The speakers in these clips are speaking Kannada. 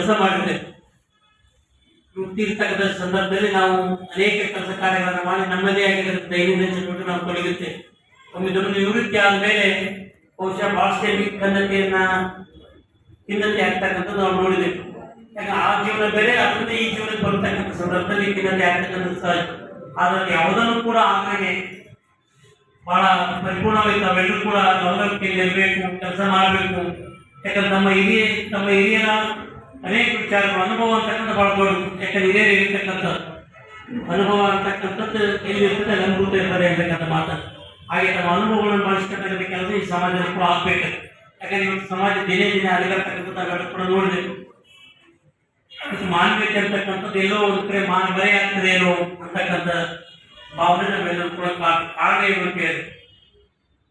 ಕೆಲಸ ವೃತ್ತಿ ಇರ್ತಕ್ಕಂಥ ಸಂದರ್ಭದಲ್ಲಿ ನಾವು ಅನೇಕ ಕೆಲಸ ಕಾರ್ಯಗಳನ್ನು ಮಾಡಿ ನಮ್ಮದೇ ಆಗಿರೋ ದೈನಂದಿನ ಚಟುವಟಿಕೆ ನಾವು ತೊಡಗುತ್ತೆ ಒಮ್ಮೆ ದೊಡ್ಡ ನಿವೃತ್ತಿ ಆದಮೇಲೆ ಬಹುಶಃ ಭಾಷೆ ಖಂಡತೆಯನ್ನ ಖಿನ್ನತೆ ಆಗ್ತಕ್ಕಂಥದ್ದು ನಾವು ನೋಡಿದ್ದೇವೆ. ಯಾಕಂದ್ರೆ ಆ ಜೀವನ ಬೇರೆ, ಅದರಿಂದ ಈ ಜೀವನಕ್ಕೆ ಬರ್ತಕ್ಕಂಥ ಸಂದರ್ಭದಲ್ಲಿ ಖಿನ್ನತೆ ಆಗ್ತಕ್ಕಂಥದ್ದು ಸಹಜ. ಆದರೆ ಯಾವುದನ್ನು ಕೂಡ ಆಗಾಗ ಬಹಳ ಪರಿಪೂರ್ಣವಾಗಿ ನಾವೆಲ್ಲರೂ ಕೂಡ ಗೌರವಕ್ಕೆ ಇರಬೇಕು ಕೆಲಸ ಮಾಡಬೇಕು. ಯಾಕಂದ್ರೆ ನಮ್ಮ ಹಿರಿಯ, ನಮ್ಮ ಹಿರಿಯರ ಅನೇಕ ವಿಚಾರಗಳು, ಅನುಭವ ಅಂತಕ್ಕಂಥ ಬಹಳ ದೊಡ್ಡ, ಯಾಕಂದ್ರೆ ಇದೇ ಇರತಕ್ಕಂಥ ಅನುಭವ ಅಂತಕ್ಕಂಥದ್ದು ಎಲ್ಲಿ ಇರ್ತದೆ ಅನುಭೂತ ಇರ್ತದೆ ಅಂತಕ್ಕಂಥ ಮಾತು. ಹಾಗೆ ತಮ್ಮ ಅನುಭವಗಳನ್ನು ಬಳಸ್ತಕ್ಕಂಥ ಈ ಸಮಾಜ ಕೂಡ ಆಗ್ಬೇಕು. ಯಾಕಂದ್ರೆ ಇವತ್ತು ಸಮಾಜ ದಿನೇ ದಿನೇ ಅಲ್ಲಿಗರ್ತಕ್ಕಂಥ ನಾವೆಲ್ಲ ಕೂಡ ಮತ್ತು ಮಾನವೀಯತೆ ಅಂತಕ್ಕಂಥದ್ದು ಎಲ್ಲೋ ಒಂದು ಕಡೆ ಮಾನ ಬರೆ ಆಗ್ತದೆ ಏನೋ ಅಂತಕ್ಕಂಥ ಭಾವನೆ ನಾವೆಲ್ಲರೂ ಕೂಡ ಕಾರಣ ಇರಬೇಕು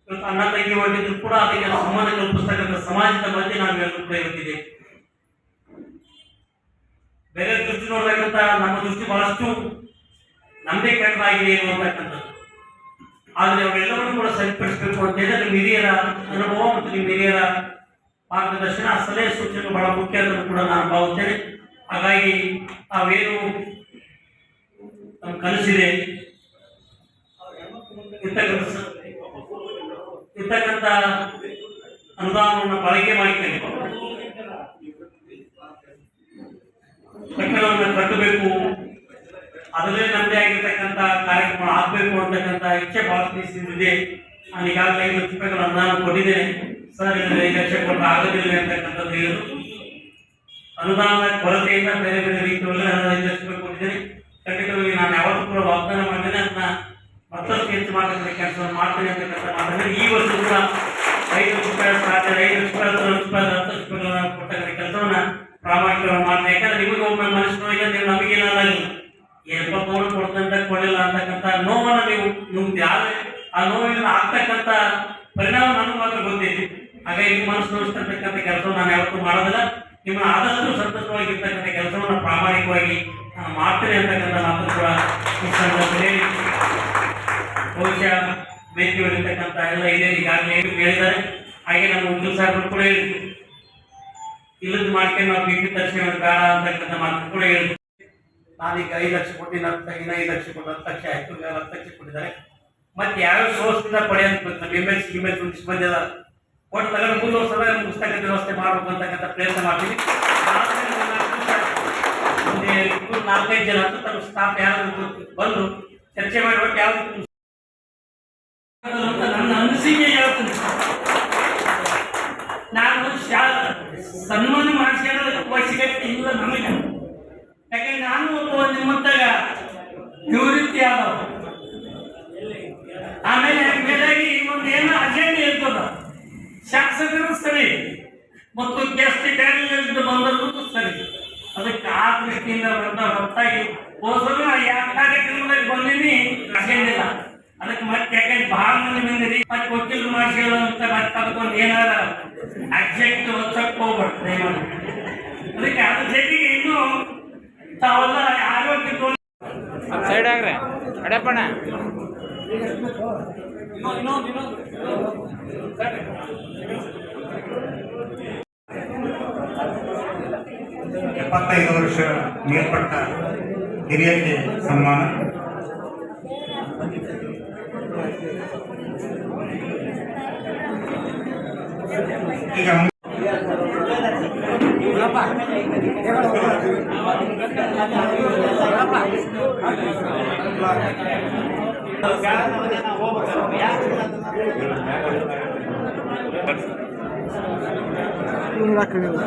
ಇವತ್ತು ಅಣ್ಣ ತಂಗಿ ಹೊಂದಿದ್ರು ಕೂಡ ಅದಕ್ಕೆ ಸಂಬಂಧ ಕಲ್ಪಿಸ್ತಕ್ಕಂಥ ಸಮಾಜದ ಬಗ್ಗೆ ನಾವು ಕೂಡ ಇರುತ್ತಿದೆ ಬೇರೆ ದೃಷ್ಟಿ ನೋಡ್ಬೇಕಂತ ನಮ್ಮ ದೃಷ್ಟಿ ಬಹಳಷ್ಟು ನಮ್ಮದೇ ಕೆಟ್ಟದಾಗಿದೆ ಆಗಿದೆ ಅಂತಕ್ಕಂಥದ್ದು ಆದರೆ ಅವೆಲ್ಲವನ್ನೂ ಕೂಡ ಸರಿಪಡಿಸಬೇಕು ಅಂತ ಹೇಳಿದ್ರೆ ಹಿರಿಯರ ಅನುಭವ ಮತ್ತು ನಿಮ್ಮ ಹಿರಿಯರ ಮಾರ್ಗದರ್ಶನ ಸಲಹೆ ಸೂಚನೆ ಬಹಳ ಮುಖ್ಯ ಅಂತ ಕೂಡ ನಾನು ಭಾವಿಸ್ತೇನೆ. ಹಾಗಾಗಿ ತಾವೇನು ಕಲಿಸಿದೆ. ಇರ್ತಕ್ಕಂಥ ಅನುದಾನವನ್ನು ಬಳಕೆ ಮಾಡಿಕೊಂಡು ಕಟ್ಟಡವನ್ನು ಕಟ್ಟಬೇಕು. ಅದರಲ್ಲೇ ನಮ್ಮದೇ ಆಗಿರ್ತಕ್ಕಂಥ ಕಾರ್ಯಕ್ರಮ ಆಗ್ಬೇಕು ಅಂತಕ್ಕಂಥ ಇಚ್ಛೆ ಭಾವಿಸಿದೆ ನಾನು ಈಗಾಗಲೇ ಲಕ್ಷ ರೂಪಾಯಿಗಳ ಅನುದಾನ ಕೊಟ್ಟಿದ್ದೇನೆ. ಸರ್ ಇದನ್ನು ಐದು ಲಕ್ಷ ಕೊಟ್ಟರೆ ಆಗೋದಿಲ್ಲ ಅಂತಕ್ಕಂಥದ್ದು ಹೇಳಿದ್ರು. ಅನುದಾನದ ಕೊರತೆಯಿಂದ ಬೇರೆ ಬೇರೆ ರೀತಿಯಲ್ಲಿ ನಾನು ಐದು ಲಕ್ಷ ರೂಪಾಯಿ ಕೊಟ್ಟಿದ್ದೇನೆ. ಖಂಡಿತವಾಗಿ ನಾನು ಯಾವತ್ತೂ ಕೂಡ ವಾಗ್ದಾನ ಮಾಡಿದ್ದೇನೆ ಅದನ್ನ ಮತ್ತಷ್ಟು ಹೆಚ್ಚು ಮಾಡತಕ್ಕಂಥ ಕೆಲಸವನ್ನು ಮಾಡ್ತೇನೆ ಅಂತಕ್ಕಂಥ ಮಾತನ್ನು ಈ ವರ್ಷ ಕೂಡ ಐದು ಲಕ್ಷ ರೂಪಾಯಿ ಐದು ಲಕ್ಷ ರೂಪಾಯಿ ಹತ್ತು ಲಕ್ಷ ರೂಪಾಯಿ ಕೊಟ್ಟಂತ ಕೆಲಸವನ್ನ ಪ್ರಾಮಾಣಿಕವಾಗಿ ಮಾತ್ರ. ಯಾಕಂದ್ರೆ ನಿಮಗೆ ಒಮ್ಮೆ ಮನಸ್ಸಿನೊಳಗೆ ನೀವು ನಮಗೇನಲ್ಲ ಎಪ್ಪತ್ತೋಳು ಕೊಡ್ತಂತ, ಕೊಡಲಿಲ್ಲ ಅಂತಕ್ಕಂಥ ನೋವನ್ನು ನೀವು ನಿಮ್ದು ಯಾವ್ದು ಆ ನೋವಿನ ಆಗ್ತಕ್ಕಂಥ ಪರಿಣಾಮ ನನಗೆ ಮಾತ್ರ ಗೊತ್ತಿದೆ ಹಾಗಾಗಿ ಮನಸ್ಸು ನೋಡಿಸ್ತಕ್ಕಂಥ ಕೆಲಸವನ್ನು ನಾನು ಯಾವತ್ತೂ ಮಾಡೋದಿಲ್ಲ. ನಿಮ್ಮ ಆದಷ್ಟು ಸಂತೋಷವಾಗಿರ್ತಕ್ಕಂಥ ಕೆಲಸವನ್ನು ಪ್ರಾಮಾಣಿಕವಾಗಿ ನಾನು ಮಾಡ್ತೇನೆ ಅಂತಕ್ಕಂಥ ಮಾತು ಕೂಡ ಹೇಳಿ ಬಹುಶಃ ವೇದಿಕೆಯಲ್ಲಿರ್ತಕ್ಕಂಥ ಎಲ್ಲ ಇದೆ ಈಗಾಗಲೇ ಹೇಳಿದ್ದಾರೆ. ಹಾಗೆ ನಮ್ಮ ಉದ್ಯೋಗ ಸಾಹೇಬರು ಕೂಡ ಹೇಳಿದ್ರು. ಇಲ್ಲದ ಮಾಡ್ಕೊಂಡು ನಾವು ಬಿಪಿ ತಕ್ಷಣ ಬೇಡ ಅಂತಕ್ಕಂಥ ಮಾತು ಕೂಡ ಹೇಳಿದ್ರು ನಾನೀಗ ಐದು ಲಕ್ಷ ಕೊಟ್ಟಿನ, ಹತ್ತು ಐದು ಲಕ್ಷ ಕೊಟ್ಟು ಹತ್ತು ಲಕ್ಷ ಆಯ್ತು ಹತ್ತು ಲಕ್ಷ ಕೊಟ್ಟಿದ್ದಾರೆ. ಮತ್ತೆ ಯಾವ ಸೋರ್ಸ್ನಿಂದ ಪಡೆಯೋದು ನಮ್ಮ ಇಮೇಜ್ ಎಲ್ ಸಿ ಇಮೇಲ್ ತುಂಬಿಸಿ ಬಂದಿದ ಒಟ್ಟು ತಗೊಂಡು ಮೂರು ವರ್ಷದ ಪುಸ್ತಕ ವ್ಯವಸ್ಥೆ ಮಾಡಬೇಕು ಅಂತಕ್ಕಂಥ ಪ್ರಯತ್ನ ಮಾಡ್ತೀವಿ ನಾಲ್ಕೈದು ಜನ ಅಂತ ತಮ್ಮ ಸ್ಟಾಫ್ ಯಾರು ಬಂದು ಚರ್ಚೆ ಮಾಡಿ ಯಾವ ನನ್ನ ಅನಿಸಿಕೆ ಹೇಳ್ತೀನಿ. ನಾನು ಶಾ ಸನ್ಮಾನ ಮಾಡಿಸ್ಕೊಳ್ಳೋದು ಅವಶ್ಯಕತೆ ಇಲ್ಲ ನಮಗೆ. ಯಾಕಂದ್ರೆ ನಾನು ಒಬ್ಬ ನಿಮ್ಮಂತಾಗ ನಿವೃತ್ತಿ ಆದ ಆಮೇಲೆ ಮೇಲಾಗಿ ಒಂದು ಏನೋ ಅಜೆಂಡ ಇರ್ತದ. ಶಾಸಕರು ಸರಿ, ಮತ್ತು ಗೆಸ್ಟ್ ಕ್ಯಾಂಡಿಡೇಟ್ ಬಂದದ್ದು ಸರಿ. ಅದಕ್ಕೆ ಆ ದೃಷ್ಟಿಯಿಂದ ಬಂದ ಹೊರತಾಗಿ ಹೋದ್ರು ಯಾವ ಕಾರ್ಯಕ್ರಮದಲ್ಲಿ ಬಂದೀನಿ ಅಜೆಂಡಿಲ್ಲ ಅದಕ್ಕೆ ಮತ್ತೆ ಯಾಕಂದ್ರೆ ಬಹಳ ಮಂದಿ ಬಂದಿರಿ ಮತ್ತೆ ವಕೀಲರು ಮಾಡಿಸ್ಕೊಳ್ಳೋ ಅಂತ ಮತ್ತೆ ಅದಕ್ಕೊಂದು ಏನಾರ ಅಬ್ಜೆಕ್ಟ್ ಒತ್ತಕ್ಕೆ ಸೈಡ್ ಆಗ್ರೆ. ಅಡಪ್ಪಣ್ಣ ಎಪ್ಪತ್ತೈದು ವರ್ಷ ಮೇಲ್ಪಟ್ಟ ಹಿರಿಯರಿಗೆ ಸನ್ಮಾನ. ಈಗ ಹೋಗ್ಬೇಕು